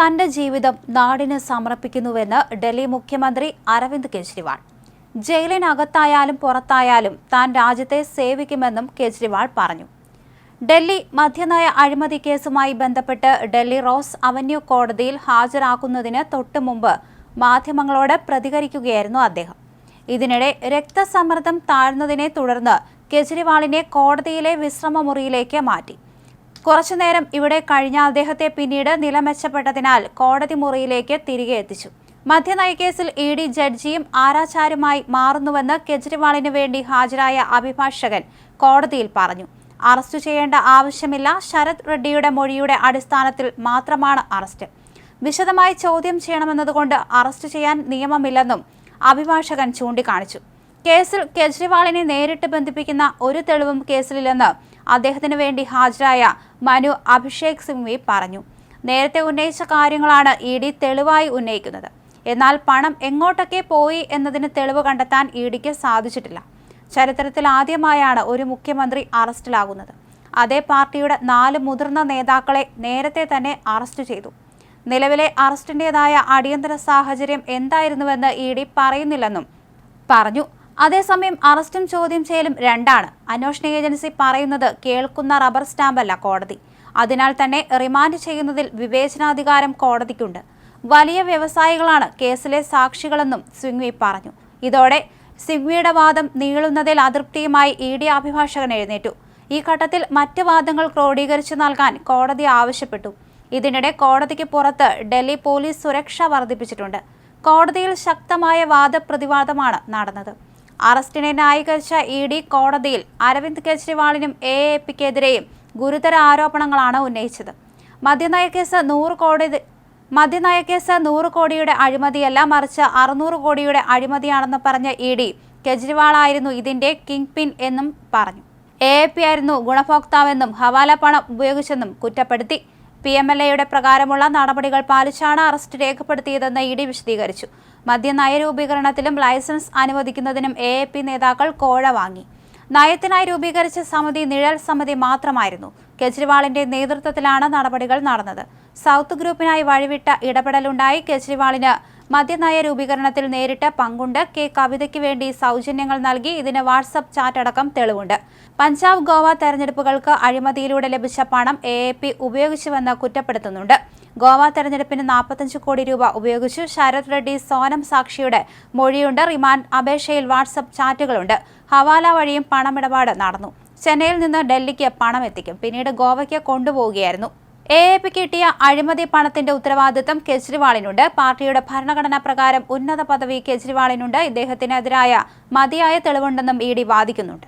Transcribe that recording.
തന്റെ ജീവിതം നാടിന് സമർപ്പിക്കുന്നുവെന്ന് ഡൽഹി മുഖ്യമന്ത്രി അരവിന്ദ് കെജ്രിവാൾ. ജയിലിനകത്തായാലും പുറത്തായാലും താൻ രാജ്യത്തെ സേവിക്കുമെന്നും കെജ്രിവാൾ പറഞ്ഞു. ഡൽഹി മദ്യനയ അഴിമതി കേസുമായി ബന്ധപ്പെട്ട് ഡൽഹി റോസ് അവന്യൂ കോടതിയിൽ ഹാജരാക്കുന്നതിന് തൊട്ടുമുമ്പ് മാധ്യമങ്ങളോട് പ്രതികരിക്കുകയായിരുന്നു അദ്ദേഹം. ഇതിനിടെ രക്തസമ്മർദ്ദം താഴ്ന്നതിനെ തുടർന്ന് കെജ്രിവാളിനെ കോടതിയിലെ വിശ്രമമുറിയിലേക്ക് മാറ്റി. കുറച്ചുനേരം ഇവിടെ കഴിഞ്ഞ അദ്ദേഹത്തെ പിന്നീട് നില മെച്ചപ്പെട്ടതിനാൽ കോടതി മുറിയിലേക്ക് തിരികെ എത്തിച്ചു. മദ്യനയക്കേസിൽ ഇ ഡി ജഡ്ജിയും ആരാചാരുമായി മാറുന്നുവെന്ന് കെജ്രിവാളിന് വേണ്ടി ഹാജരായ അഭിഭാഷകൻ കോടതിയിൽ പറഞ്ഞു. അറസ്റ്റ് ചെയ്യേണ്ട ആവശ്യമില്ല. ശരത് റെഡ്ഡിയുടെ മൊഴിയുടെ അടിസ്ഥാനത്തിൽ മാത്രമാണ് അറസ്റ്റ്. വിശദമായി ചോദ്യം ചെയ്യണമെന്നതുകൊണ്ട് അറസ്റ്റ് ചെയ്യാൻ നിയമമില്ലെന്നും അഭിഭാഷകൻ ചൂണ്ടിക്കാണിച്ചു. കേസിൽ കെജ്രിവാളിനെ നേരിട്ട് ബന്ധിപ്പിക്കുന്ന ഒരു തെളിവും കേസിലില്ലെന്ന് അദ്ദേഹത്തിന് വേണ്ടി ഹാജരായ മനു അഭിഷേക് സിംഗ്വി പറഞ്ഞു. നേരത്തെ ഉന്നയിച്ച കാര്യങ്ങളാണ് ഇ ഡി തെളിവായി ഉന്നയിക്കുന്നത്. എന്നാൽ പണം എങ്ങോട്ടൊക്കെ പോയി എന്നതിന് തെളിവ് കണ്ടെത്താൻ ഇ ഡിക്ക് സാധിച്ചിട്ടില്ല. ചരിത്രത്തിൽ ആദ്യമായാണ് ഒരു മുഖ്യമന്ത്രി അറസ്റ്റിലാകുന്നത്. അതേ പാർട്ടിയുടെ നാല് മുതിർന്ന നേതാക്കളെ നേരത്തെ തന്നെ അറസ്റ്റ് ചെയ്തു. നിലവിലെ അറസ്റ്റിന്റെതായ അടിയന്തര സാഹചര്യം എന്തായിരുന്നുവെന്ന് ഇ ഡി പറയുന്നില്ലെന്നും പറഞ്ഞു. അതേസമയം അറസ്റ്റും ചോദ്യം ചെയ്യലും രണ്ടാണ്. അന്വേഷണ ഏജൻസി പറയുന്നത് കേൾക്കുന്ന റബ്ബർ സ്റ്റാമ്പല്ല കോടതി. അതിനാൽ തന്നെ റിമാൻഡ് ചെയ്യുന്നതിൽ വിവേചനാധികാരം കോടതിക്കുണ്ട്. വലിയ വ്യവസായികളാണ് കേസിലെ സാക്ഷികളെന്നും സിംഗ്വി പറഞ്ഞു. ഇതോടെ സിംഗ്വിയുടെ വാദം നീളുന്നതിൽ അതൃപ്തിയുമായി ഇ ഡി അഭിഭാഷകൻ എഴുന്നേറ്റു. ഈ ഘട്ടത്തിൽ മറ്റ് വാദങ്ങൾ ക്രോഡീകരിച്ചു നൽകാൻ കോടതി ആവശ്യപ്പെട്ടു. ഇതിനിടെ കോടതിക്ക് പുറത്ത് ഡൽഹി പോലീസ് സുരക്ഷ വർദ്ധിപ്പിച്ചിട്ടുണ്ട്. കോടതിയിൽ ശക്തമായ വാദപ്രതിവാദമാണ് നടന്നത്. അറസ്റ്റിനെ ന്യായീകരിച്ച ഇ ഡി കോടതിയിൽ അരവിന്ദ് കെജ്രിവാളിനും എ എ പിക്കെതിരെയും ഗുരുതര ആരോപണങ്ങളാണ് ഉന്നയിച്ചത്. മദ്യനയക്കേസ് നൂറ് കോടി മദ്യനയക്കേസ് നൂറ് കോടിയുടെ അഴിമതിയല്ല മറിച്ച് അറുന്നൂറ് കോടിയുടെ അഴിമതിയാണെന്ന് പറഞ്ഞ ഇ ഡി കെജ്രിവാളായിരുന്നു ഇതിന്റെ കിങ് പിൻ എന്നും പറഞ്ഞു. എ പി ആയിരുന്നു ഗുണഭോക്താവെന്നും ഹവാല പണം ഉപയോഗിച്ചെന്നും കുറ്റപ്പെടുത്തി. പി എം എൽ എയുടെ പ്രകാരമുള്ള നടപടികൾ പാലിച്ചാണ് അറസ്റ്റ് രേഖപ്പെടുത്തിയതെന്ന് ഇ ഡി വിശദീകരിച്ചു. മദ്യ നയരൂപീകരണത്തിലും ലൈസൻസ് അനുവദിക്കുന്നതിനും എ എ പി നേതാക്കൾ കോഴ വാങ്ങി. നയത്തിനായി രൂപീകരിച്ച സമിതി നിഴൽ സമിതി മാത്രമായിരുന്നു. കെജ്രിവാളിന്റെ നേതൃത്വത്തിലാണ് നടപടികൾ നടന്നത്. സൗത്ത് ഗ്രൂപ്പിനായി വഴിവിട്ട ഇടപെടലുണ്ടായി. കെജ്രിവാളിന് മദ്യനയ രൂപീകരണത്തിൽ നേരിട്ട് പങ്കുണ്ട്. കെ. കവിതയ്ക്ക് വേണ്ടി സൗജന്യങ്ങൾ നൽകി. ഇതിന് വാട്സപ്പ് ചാറ്റ് അടക്കം തെളിവുണ്ട്. പഞ്ചാബ് ഗോവ തെരഞ്ഞെടുപ്പുകൾക്ക് അഴിമതിയിലൂടെ ലഭിച്ച പണം എ എ പി ഉപയോഗിച്ചുവെന്ന് കുറ്റപ്പെടുത്തുന്നുണ്ട്. ഗോവ തെരഞ്ഞെടുപ്പിന് നാൽപ്പത്തഞ്ച് കോടി രൂപ ഉപയോഗിച്ചു. ശരത് റെഡ്ഡി സോനം സാക്ഷിയുടെ മൊഴിയുണ്ട്. റിമാൻഡ് അപേക്ഷയിൽ വാട്സപ്പ് ചാറ്റുകളുണ്ട്. ഹവാല വഴിയും പണമിടപാട് നടന്നു. ചെന്നൈയിൽ നിന്ന് ഡൽഹിക്ക് പണം എത്തിക്കും. പിന്നീട് ഗോവയ്ക്ക് കൊണ്ടുപോവുകയായിരുന്നു. എ എ പി കിട്ടിയ അഴിമതി പണത്തിന്റെ ഉത്തരവാദിത്തം കെജ്രിവാളിനുണ്ട്. പാർട്ടിയുടെ ഭരണഘടനാ പ്രകാരം ഉന്നത പദവി കെജ്രിവാളിനുണ്ട്. ഇദ്ദേഹത്തിനെതിരായ മതിയായ തെളിവുണ്ടെന്നും ഇ ഡി വാദിക്കുന്നുണ്ട്.